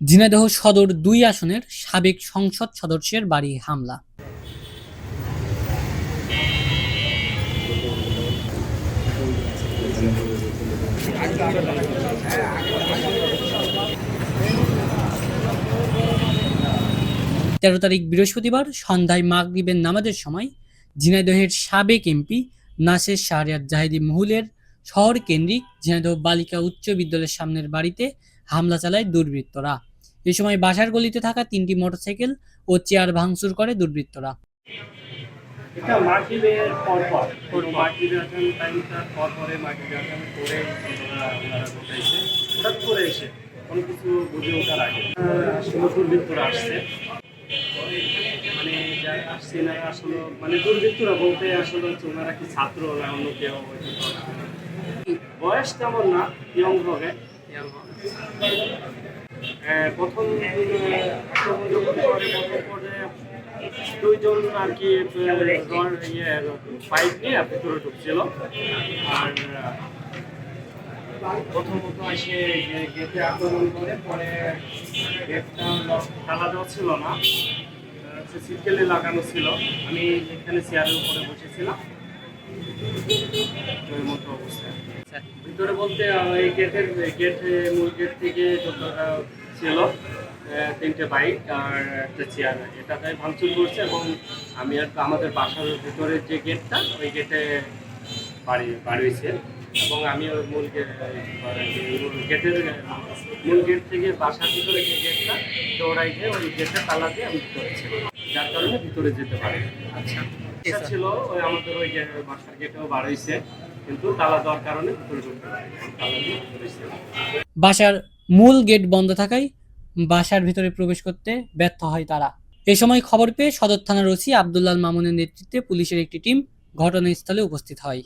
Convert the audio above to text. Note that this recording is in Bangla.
ঝিনাইদহ সদর দুই আসনের সাবেক সংসদ সদস্যের বাড়ি হামলা। তেরো তারিখ বৃহস্পতিবার সন্ধ্যায় মাগরিবের নামাজের সময় ঝিনাইদহের সাবেক এমপি নাসের শাহরিয়ার জাহিদি মহুলের শহর কেন্দ্রিক ঝিনাইদহ বালিকা উচ্চ বিদ্যালয়ের সামনের বাড়িতে হামলা চালায় দুর্বৃত্তরা। এ সময় বাসার গলিতে থাকা তিনটি মোটরসাইকেল ও চেয়ার ভাঙচুর করে দুর্বৃত্তরা। পর আসছে। মানে আসছে আসলে মানে দুর্বৃত্তরা বলতে আসলে ছাত্র বয়স তেমন না ইয়ং হবে। প্রথম আক্রমণ প্রথম পর্যায়ে দুইজন আর কি ইয়ে পাইপ নিয়ে ভিতরে ঢুকছিল। আর প্রথমত এসে গেটে আক্রমণ করে, পরে গেটটা তালা দেওয়া ছিল না। সিটকেলে লাগানো ছিল। আমি এখানে চেয়ারের উপরে বসেছিলাম। অবস্থায় ভিতরে বলতে এই গেটের গেট মূল গেট থেকে যতটা ছিল তিনটে বাইক আর একটা চেয়ার এটাতে ভাঙচুর করছে এবং আমি আর আমাদের বাসার ভিতরে যে গেটটা ওই গেটে বাড়ি বাড়ি হয়েছে এবং আমি ওই মূল গেট গেটের মূল গেট থেকে বাসার ভিতরে যে গেটটা দৌড়াই দিয়ে ওই গেটের তালা দিয়ে আমি ভিতরে যার কারণে ভিতরে যেতে পারি আচ্ছা। ছিল ওই আমাদের ওই বাসার গেটেও বার হয়েছে বাসার মূল গেট বন্ধ থাকায় বাসার ভিতরে প্রবেশ করতে ব্যর্থ হয় তারা। এ সময় খবর পেয়ে সদর থানার ওসি আবদুল্লাল মামুনের নেতৃত্বে পুলিশের একটি টিম ঘটনাস্থলে উপস্থিত হয়।